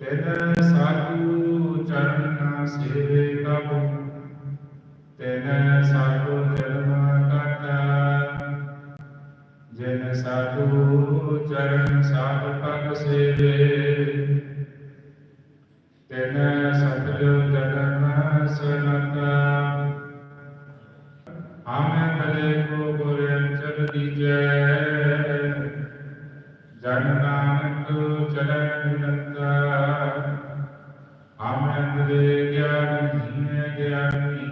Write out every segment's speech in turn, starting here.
ਤਿਨ ਸਾਧੂ ਚਰਨ ਸੇਵੇ ਕਬੂ ਤਿਨ ਸਾਧੂ ਜਨਮ ਕਾਟਾ ਜਿਨ ਸਾਧੂ ਚਰਨ ਸਾਧ ਪਗ ਸੇਵੇ, ਤਿਨ ਸਤਿ ਜਨਮ ਸਨਤਾ। ਆਮੇ ਭਲੇ ਆਮੇ ਭਲੇ ਗਿਆਨ ਜੀਨੇ ਗਿਆਨੀ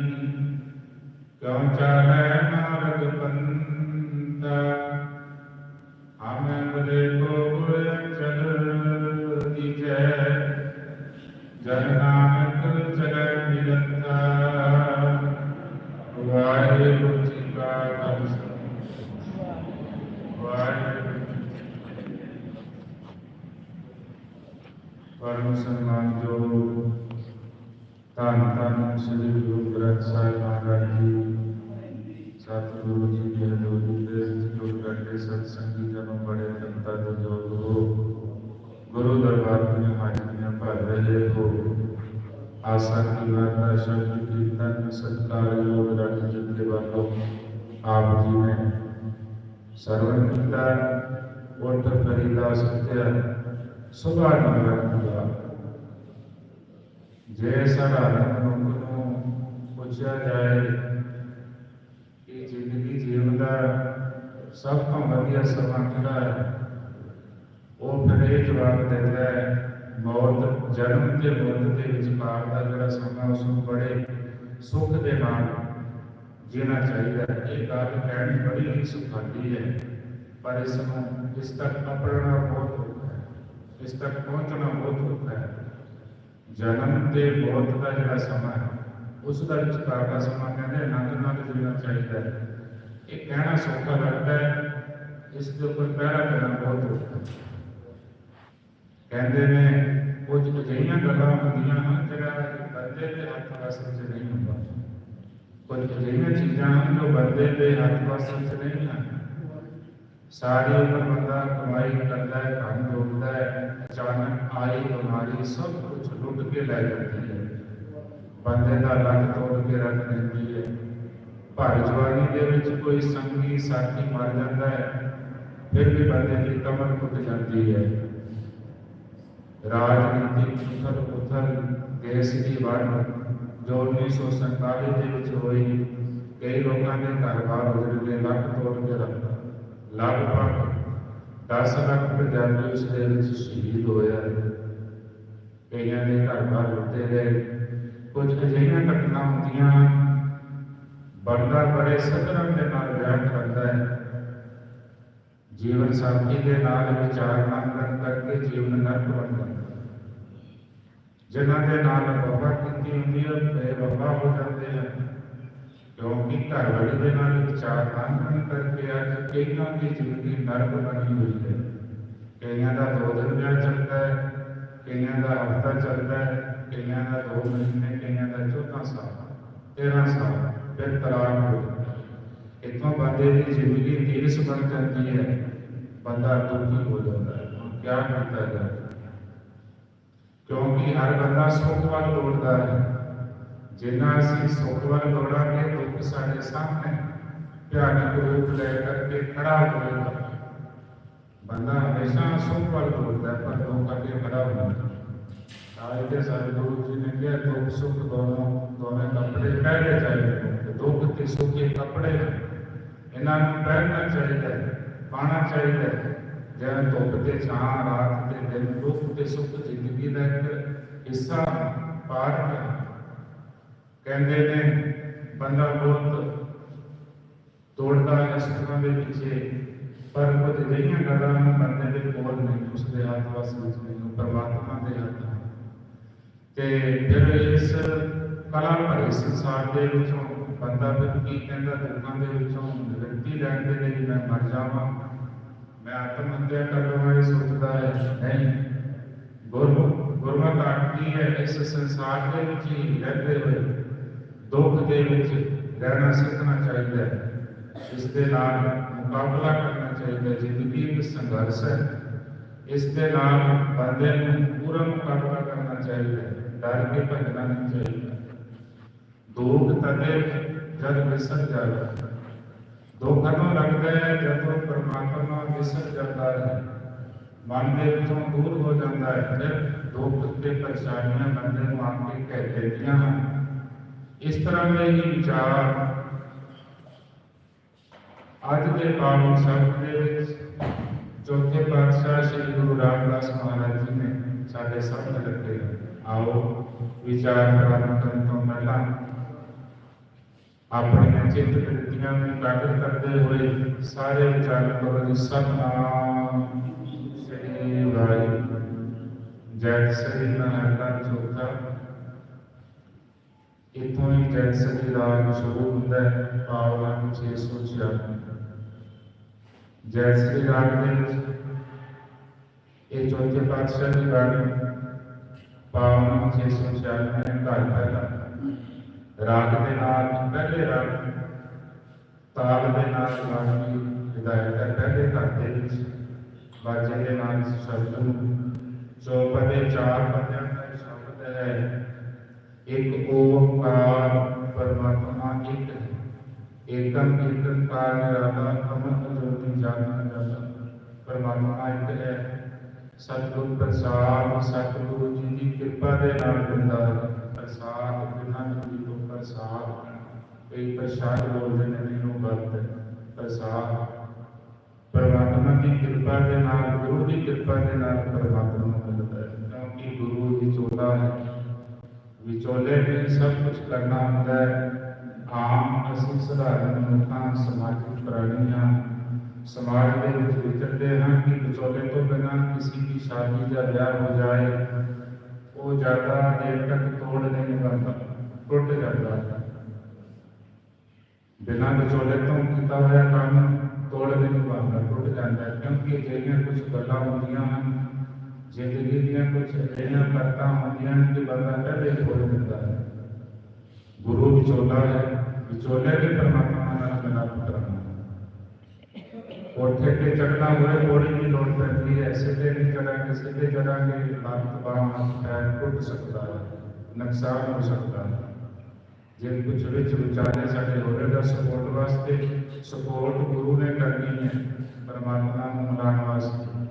ਕਿਉ ਚਾਲੈ ਧੰਨ ਧੰਨ ਸ੍ਰੀ ਗੁਰੂ ਗ੍ਰੰਥ ਸਾਹਿਬ ਮਹਾਰਾਜ ਜੀ ਸਤਿਗੁਰੂ ਜੀ ਦੇ ਲੋਕੀ ਦੇ ਜੋ ਕਰਦੇ ਸਤ ਸੰਗੀ ਜਨੋਂ ਬੜੇ ਤੰਤਾ ਦੇ ਜੋਗ ਹੋ ਗੁਰੂ ਦਰਬਾਰ ਦੀਆਂ ਹਾਜ਼ਰੀਆਂ ਭਰ ਰਹੇ ਹੋ ਆਸਾ ਕੀ ਵਾਰਤਾ ਸ਼ਬਦ ਕੀਰਤਨ ਸਤਕਾਰ ਯੋਗ ਰੱਖ ਜਿੰਦੇ ਵਾਲੋ ਆਪ ਜੀ ਨੇ ਸਰਵਨ ਕੀਤਾ ਉਠ ਫਰੀਦਾ ਸਤਿਆ ਸੁਭਾ ਨਵਰਤਿਆ ਜੇ ਸਾਧਾਰਨ ਮਨੁੱਖ ਨੂੰ ਪੁੱਛਿਆ ਜਾਏ ਕਿ ਜ਼ਿੰਦਗੀ ਜੀਵਨ ਦਾ ਸਭ ਤੋਂ ਵਧੀਆ ਸਮਾਂ ਕਿਹੜਾ ਹੈ, ਉਹ ਫਿਰ ਇਹ ਜਵਾਬ ਦਿੰਦਾ ਹੈ, ਮੌਤ, ਜਨਮ ਤੇ ਮੌਤ ਦੇ ਵਿਚਕਾਰ ਦਾ ਜਿਹੜਾ ਸਮਾਂ, ਉਸ ਨੂੰ ਬੜੇ ਸੁੱਖ ਦੇ ਨਾਲ ਜੀਣਾ ਚਾਹੀਦਾ ਹੈ। ਇਹ ਗੱਲ ਕਹਿਣੀ ਬੜੀ ਹੀ ਸੁਖਾਲੀ ਹੈ, ਪਰ ਇਸ ਨੂੰ, ਇਸ ਤੱਕ ਅਪੜਨਾ ਬਹੁਤ ਔਖਾ ਹੈ, ਇਸ ਤੱਕ ਪਹੁੰਚਣਾ ਬਹੁਤ ਔਖਾ ਹੈ। ਜਨਮ ਤੇ ਮੌਤ ਦਾ ਜਿਹੜਾ ਸਮਾਂ ਹੈ, ਉਸ ਦਾ ਵਿਚਕਾਰ ਸਮਾਂ ਕਹਿੰਦੇ ਆਨੰਦ ਨਾਲ ਜੀਣਾ ਚਾਹੀਦਾ ਹੈ। ਇਹ ਕਹਿਣਾ ਸੌਖਾ ਲੱਗਦਾ ਹੈ, ਇਸ ਦੇ ਉੱਪਰ ਪਹਿਰਾ ਕਰਨਾ ਬਹੁਤ ਔਖਾ ਕਹਿੰਦੇ ਨੇ, ਕੁਝ ਅਜਿਹੀਆਂ ਗੱਲਾਂ ਹੁੰਦੀਆਂ ਹਨ ਜਿਹੜਾ ਬੰਦੇ ਦੇ ਹੱਥ ਵਸ ਵਿੱਚ ਨਹੀਂ ਹੁੰਦਾ। ਕੁਝ ਅਜਿਹੀਆਂ ਚੀਜ਼ਾਂ ਹਨ ਜੋ ਬੰਦੇ ਦੇ ਹੱਥ ਵਸ ਵਿੱਚ ਨਹੀਂ ਹਨ। ਸਾਰੀ ਉਮਰ ਬੰਦਾ ਕਮਾਈ ਕਰਦਾ ਹੈ, ਧਨ ਜੋੜਦਾ ਹੈ, ਅਚਾਨਕ ਆਈ ਬਿਮਾਰੀ ਸਭ ਕੁਝ ਲੁੱਟ ਕੇ ਲੈ ਜਾਂਦੀ ਹੈ। ਬੰਦੇ ਦਾ ਲੱਕ ਤੋੜ ਕੇ ਰੱਖ ਦਿੰਦੀ ਹੈ। ਭਰ ਜਵਾਨੀ ਦੇ ਵਿੱਚ ਕੋਈ ਸੰਗੀ ਸਾਥੀ ਮਰ ਜਾਂਦਾ ਹੈ, ਫਿਰ ਵੀ ਬੰਦੇ ਦੀ ਕਮਰ ਟੁੱਟ ਜਾਂਦੀ ਹੈ। ਰਾਜਨੀਤੀ ਉਥਲ ਉਥਲ ਦੇਸ਼ ਦੀ ਵੰਡ ਜੋ 1947 ਦੇ ਵਿੱਚ ਹੋਈ, ਕਈ ਲੋਕਾਂ ਦੇ ਘਰ ਬਾਹਰ ਉਜੜ ਗਏ ਲੱਖ ਤੋੜ ਕੇ ਰੱਖਦਾ ਲਗਭਗ 10 ਲੱਖ ਪੰਜਾਬੀ ਉਸ ਦੇ ਵਿੱਚ ਸ਼ਹੀਦ ਹੋਇਆ ਕਈਆਂ ਦੇ ਘਰ ਬਾਹਰ ਲੁੱਟੇ ਗਏ। ਕੁਝ ਅਜਿਹੀਆਂ ਘਟਨਾ ਹੁੰਦੀਆਂ ਬੰਦਾ ਬੜੇ ਸਤਰੰਗ ਦੇ ਨਾਲ ਵਿਆਹ ਕਰਦਾ ਹੈ। ਜੀਵਨ ਸਾਥੀ ਦੇ ਨਾਲ ਵਿਚਾਰ ਨਾ ਕਰਨ ਕਰਕੇ ਜੀਵਨ ਨਰਕ ਬਣ ਜਿਨ੍ਹਾਂ ਦੇ ਨਾਲ ਵਫਾ ਕੀਤੀ ਹੁੰਦੀ ਹੈ ਬੇਵਫਾ ਹੋ ਜਾਂਦੇ ਹਨ। ਕਿਉਂਕਿ ਘਰ ਦੇ ਨਾਲ ਵਿਚਾਰ ਨਾ ਕਰਨ ਕਰਕੇ ਅੱਜ ਕਈਆਂ ਦੀ ਜ਼ਿੰਦਗੀ ਨਰਕ ਬਣੀ ਹੋਈ ਹੈ। ਕਈਆਂ ਦਾ ਦੋ ਦਿਨ ਵਿਆਹ ਚੱਲਦਾ ਹੈ, ਕਈਆਂ ਦਾ ਹਫ਼ਤਾ ਚੱਲਦਾ ਹੈ, ਕਈਆਂ ਦਾ ਦੋ ਮਹੀਨੇ, ਕਈਆਂ ਦਾ 14 ਸਾਲ 13 ਸਾਲ ਫਿਰ ਤਲਾਕ ਹੋ ਜਾਂਦਾ ਬੰਦੇ ਦੀ ਜ਼ਿੰਦਗੀ ਤੀਰਸ ਬਣ ਜਾਂਦੀ ਹੈ, ਬੰਦਾ ਦੁਖੀ ਹੋ ਜਾਂਦਾ ਹੈ ਹੁਣ ਕਿਆ ਜਾਏ ਕਿਉਂਕਿ ਹਰ ਬੰਦਾ ਸੁੱਖ ਵੱਲ ਦੌੜਦਾ ਹੈ। ਜਿੰਨਾ ਅਸੀਂ ਸੁੱਖ ਵੱਲ ਦੌੜਾਂਗੇ, ਦੁੱਖ ਸਾਡੇ ਸਾਹਮਣੇ ਭਿਆਨਕ ਰੂਪ ਲੈ ਕਰਕੇ ਖੜਾ ਹੋਵੇਗਾ ਬੰਦਾ ਹਮੇਸ਼ਾ ਸੁੱਖ ਵੱਲ ਦੌੜਦਾ ਪਰ ਲੋਕਾਂ ਦੇ ਖੜਾ ਹੁੰਦਾ ਸਾਰੇ ਦੇ ਸਾਰੇ ਗੁਰੂ ਜੀ ਨੇ ਕਿਹਾ, ਦੁੱਖ ਸੁੱਖ ਦੋਨੋਂ ਦੋਵੇਂ ਕੱਪੜੇ ਪਹਿਨੇ ਚਾਹੀਦੇ ਦੁੱਖ ਤੇ ਸੁੱਖ ਇਹ ਕੱਪੜੇ ਇਹਨਾਂ ਨੂੰ ਪਹਿਨਣਾ ਚਾਹੀਦਾ ਪਾਣਾ ਚਾਹੀਦਾ ਜਿਵੇਂ ਧੁੱਪ ਤੇ ਛਾਂ, ਰਾਤ ਤੇ ਦਿਨ, ਦੁੱਖ ਤੇ ਸੁੱਖ ਜ਼ਿੰਦਗੀ ਦਾ ਇੱਕ ਹਿੱਸਾ ਪਾਰ ਕਰ। ਕਹਿੰਦੇ ਨੇ ਬੰਦਾ ਬਹੁਤ ਦੌੜਦਾ ਹੈ ਸੁੱਖਾਂ ਦੇ ਪਿੱਛੇ ਪਰ ਕੁਝ ਅਜਿਹੀਆਂ ਗੱਲਾਂ ਨੂੰ ਬੰਦੇ ਦੇ ਕੋਲ ਨਹੀਂ ਉਸਦੇ ਹੱਥ ਵਸ ਵਿੱਚ ਨਹੀਂ ਪਰਮਾਤਮਾ ਦੇ ਹੱਥ ਹੈ ਤੇ ਫਿਰ ਇਸ ਕਲਾ ਭਰੇ ਸੰਸਾਰ ਦੇ ਵਿੱਚੋਂ ਬੰਦਾ ਫਿਰ ਕੀ ਕਹਿੰਦਾ ਦੁੱਖਾਂ ਦੇ ਵਿੱਚੋਂ ਨਿਵਰਤੀ ਲੈਣ ਦੇ ਲਈ ਮੈਂ ਮਰ ਜਾਵਾਂ ਮੈਂ ਆਤਮ ਹੱਤਿਆ ਕਰ ਲਵਾਂ ਇਹ ਸੋਚਦਾ ਹੈ ਨਹੀਂ ਗੁਰਮੁਖ ਗੁਰਮਤ ਆਖਦੀ ਹੈ ਇਸ ਸੰਸਾਰ ਦੇ ਵਿੱਚ ਹੀ ਰਹਿੰਦੇ ਹੋਏ ਦੁੱਖ ਦੇ ਵਿੱਚ ਰਹਿਣਾ ਸਿੱਖਣਾ ਚਾਹੀਦਾ ਹੈ। ਇਸ ਦੇ ਨਾਲ ਮੁਕਾਬਲਾ ਕਰਨਾ ਚਾਹੀਦਾ ਜ਼ਿੰਦਗੀ ਇੱਕ ਸੰਘਰਸ਼ ਹੈ, ਇਸ ਦੇ ਨਾਲ ਬੰਦੇ ਨੂੰ ਪੂਰਾ ਮੁਕਾਬਲਾ ਕਰਨਾ ਚਾਹੀਦਾ ਡਰ ਕੇ ਭੱਜਣਾ ਨਹੀਂ ਚਾਹੀਦਾ। ਦੁੱਖ ਤਦੇ ਜਦ ਵਿਸਰ ਜਾਵੇ ਦੁੱਖ ਨੂੰ ਲੱਗਦਾ ਹੈ ਜਦੋਂ ਪਰਮਾਤਮਾ ਵਿਸਰ ਜਾਂਦਾ ਹੈ। ਮਨ ਦੇ ਵਿੱਚੋਂ ਦੂਰ ਹੋ ਜਾਂਦਾ ਹੈ। ਫਿਰ ਦੁੱਖ ਤੇ ਪਰੇਸ਼ਾਨੀਆਂ ਬੰਦੇ ਨੂੰ ਆ ਕੇ ਕਹਿ ਦਿੰਦੀਆਂ ਹਨ। ਇਸ ਤਰ੍ਹਾਂ ਦੇ ਹੀ ਵਿਚਾਰ ਅੱਜ ਦੇ ਪਾਵਨ ਸ਼ਬਦ ਦੇ ਵਿੱਚ ਚੌਥੇ ਪਾਤਸ਼ਾਹ ਸ੍ਰੀ ਗੁਰੂ ਰਾਮਦਾਸ ਮਹਾਰਾਜ ਜੀ ਨੇ ਸਾਡੇ ਸਾਹਮਣੇ ਰੱਖੇ ਹਨ। ਆਓ ਵਿਚਾਰ ਪ੍ਰਾਰੰਭ ਕਰਨ ਤੋਂ ਪਹਿਲਾਂ ਆਪਣੀਆਂ ਚਿੱਤ ਬ੍ਰਿਤੀਆਂ ਨੂੰ ਇਕਾਗਰ ਕਰਦੇ ਹੋਏ ਸਾਰੇ ਵਿਚਾਰ ਕਰੋ ਜੀ ਸਤਨਾਮ ਸ੍ਰੀ ਵਾਹਿਗੁਰੂ ਜੈ ਸ੍ਰੀ ਮਹਾਰਾਜ ਚੌਥਾ ਇਥੋਂ ਹੀ ਜੈ ਸ੍ਰੀ ਰਾਮ ਸ਼ੁਰੂ ਹੁੰਦਾ ਹੈ ਪਾਵਨਾਂ ਨੂੰ 606 ਜੈ ਸ੍ਰੀ ਰਾਮ ਦੇ ਵਿੱਚ ਇਹ ਚੌਥੇ ਪਾਤਸ਼ਾਹ ਦੀ ਬਾਣੀ ਪਾਵਨਾਂ 606 ਹੈ ਘਰ ਪਹਿਲਾ ਰਾਗ ਦੇ ਨਾਲ ਪਹਿਲੇ ਰਾਗ ਤਾਲ ਦੇ ਨਾਲ ਬਾਣੀ ਵਿਦਾਇਤ ਹੈ ਪਹਿਲੇ ਘਰ ਦੇ ਵਿੱਚ ਬਾਜੇ ਦੇ ਨਾਲ ਇਸ ਸ਼ਬਦ ਨੂੰ ਚੌਪਦੇ ਚਾਰ ਪਦਿਆਂ ਦਾ ਇਹ ਸ਼ਬਦ ਹੈ ਇੱਕ ਓੰਕਾਰ ਪਰਮਾਤਮਾ ਇੱਕ ਹੈ ਏਕਮ ਏਕੰਕਾਰ ਨਿਰਾਲਾ ਅਮਰ ਜੋਤੀ ਜਾਨ ਜਾਤਾ ਪਰਮਾਤਮਾ ਇੱਕ ਹੈ। ਸਤਿਗੁਰ ਪ੍ਰਸਾਦ, ਸਤਿਗੁਰੂ ਜੀ ਦੀ ਕਿਰਪਾ ਦੇ ਨਾਲ ਦਿੰਦਾ ਪ੍ਰਸਾਦ ਬਿਨਾਂ ਜੀ ਤੋਂ ਪ੍ਰਸਾਦ ਕਈ ਪ੍ਰਸਾਦ ਬੋਲਦੇ ਨੇ ਜਿਹਨੂੰ ਵਰਤ ਪ੍ਰਸਾਦ। ਪਰਮਾਤਮਾ ਦੀ ਕਿਰਪਾ ਦੇ ਨਾਲ, ਗੁਰੂ ਦੀ ਕਿਰਪਾ ਦੇ ਨਾਲ ਪਰਮਾਤਮਾ ਨੂੰ ਮਿਲਦਾ ਹੈ। ਕਿਉਂਕਿ ਗੁਰੂ ਵਿਚੋਲਾ ਹੈ। ਵਿਚੋਲੇ ਨੇ ਸਭ ਕੁਝ ਕਰਨਾ ਹੁੰਦਾ ਹੈ। ਆਮ ਅਸੀਂ ਸਧਾਰਨ ਮਨੁੱਖਾਂ ਸਮਾਜਿਕ ਪ੍ਰਾਣੀਆਂ, ਸਮਾਜ ਦੇ ਵਿੱਚ ਵਿਚਰਦੇ ਹਾਂ ਕਿ ਵਿਚੋਲੇ ਤੋਂ ਬਿਨਾਂ ਕਿਸੇ ਦੀ ਸ਼ਾਦੀ ਜਾਂ ਵਿਆਹ ਹੋ ਜਾਏ, ਉਹ ਜ਼ਿਆਦਾ ਦੇਰ ਤੱਕ ਤੋੜ ਨਹੀਂ ਬਣਦਾ, ਟੁੱਟ ਜਾਂਦਾ ਹੈ। ਬਿਨਾਂ ਵਿਚੋਲੇ ਤੋਂ ਕੀਤਾ ਹੋਇਆ ਕੰਮ ਤੋੜ ਨਹੀਂ ਬਣਦਾ, ਟੁੱਟ ਜਾਂਦਾ ਹੈ, ਕਿਉਂਕਿ ਜਿਹੜੀਆਂ ਕੁਝ ਗੱਲਾਂ ਹੁੰਦੀਆਂ ਹਨ, ਜ਼ਿੰਦਗੀ ਦੀਆਂ ਕੁਝ ਅਜਿਹੀਆਂ ਕਰਤਾ ਹੁੰਦੀਆਂ ਹਨ ਕਿ ਬੰਦਾ ਪਹਿਲੇ ਹੋ ਜਾਂਦਾ ਹੈ। ਗੁਰੂ ਵਿਚੋਲਾ ਹੈ ਵਿਚੋਲੇ ਵੀ ਪਰਮਾਤਮਾ ਨਾਲ ਮਿਲਾਪ ਕਰਨਾ ਕੋਠੇ ਤੇ ਚੜਨਾ ਹੋਏ ਥੋੜੀ ਦੀ ਲੋੜ ਪੈਂਦੀ ਹੈ ਸਿੱਧੇ ਨਹੀਂ ਚੜਾਂਗੇ ਸਿੱਧੇ ਚੜਾਂਗੇ ਲੱਤ ਬਾਹਾਂ ਪੈਰ ਟੁੱਟ ਸਕਦਾ ਹੈ ਨੁਕਸਾਨ ਹੋ ਸਕਦਾ ਹੈ ਜੇ ਕੁਝ ਵਿੱਚ ਵਿਚਾਰੇ ਸਾਡੇ ਹੋਰੇ ਦਾ ਸਪੋਰਟ ਵਾਸਤੇ ਸਪੋਰਟ ਗੁਰੂ ਨੇ ਕਰਨੀ ਹੈ ਪਰਮਾਤਮਾ ਨੂੰ ਮਨਾਉਣ ਵਾਸਤੇ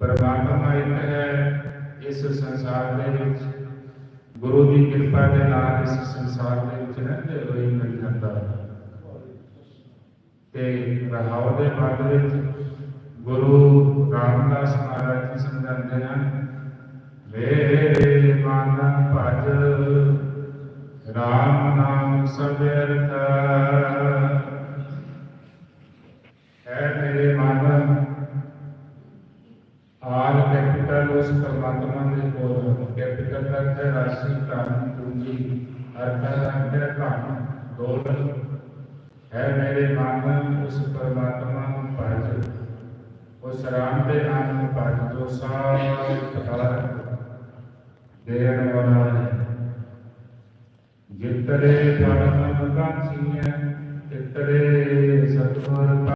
ਪਰਮਾਤਮਾ ਇੱਕ ਹੈ ਇਸ ਸੰਸਾਰ ਦੇ ਵਿੱਚ ਗੁਰੂ ਦੀ ਕਿਰਪਾ ਦੇ ਨਾਲ ਇਸ ਸੰਸਾਰ ਦੇ ਵਿੱਚ ਰਹਿੰਦੇ ਹੋਏ ਮਿਲ ਹੈ। ਤੇ ਰਹਾਉ ਦੇ ਬਾਅਦ ਵਿੱਚ ਗੁਰੂ ਰਾਮਦਾਸ ਮਹਾਰਾਜ ਜੀ ਸਮਝਾਉਂਦੇ ਹਨ, ਮੇਰੇ ਮਨ ਭਜ, ਰਾਮ ਨਾਮ ਸਭਿਅਰਥ ਹੈ ਮੇਰੇ ਮਨ ਆਲ ਕੈਪੀਟਲ ਉਸ ਪਰਮਾਤਮਾ ਦੇ ਕੋਲ ਕੈਪੀਟਲ ਦਾ ਹੈ ਰਾਸ਼ੀ ਧਨ ਪੂੰਜੀ ਅਰਥ ਹੈ ਧਨ ਦੌਲਤ ਹੈ ਮੇਰੇ ਉਸ ਪਰਮਾਤਮਾ ਨੂੰ ਭਜ ਉਸ ਰਾਮ ਦੇ ਨਾਮ ਨੂੰ ਭਜ ਜੋ ਸਾਰੇ ਪਕਾਰ ਦੇਣ ਵਾਲਾ ਹੈ। ਜਿਤਰੇ ਧਰਮ ਕਾਂਸੀਆਂ ਤਿਤਰੇ ਸਤਿਗੁਰ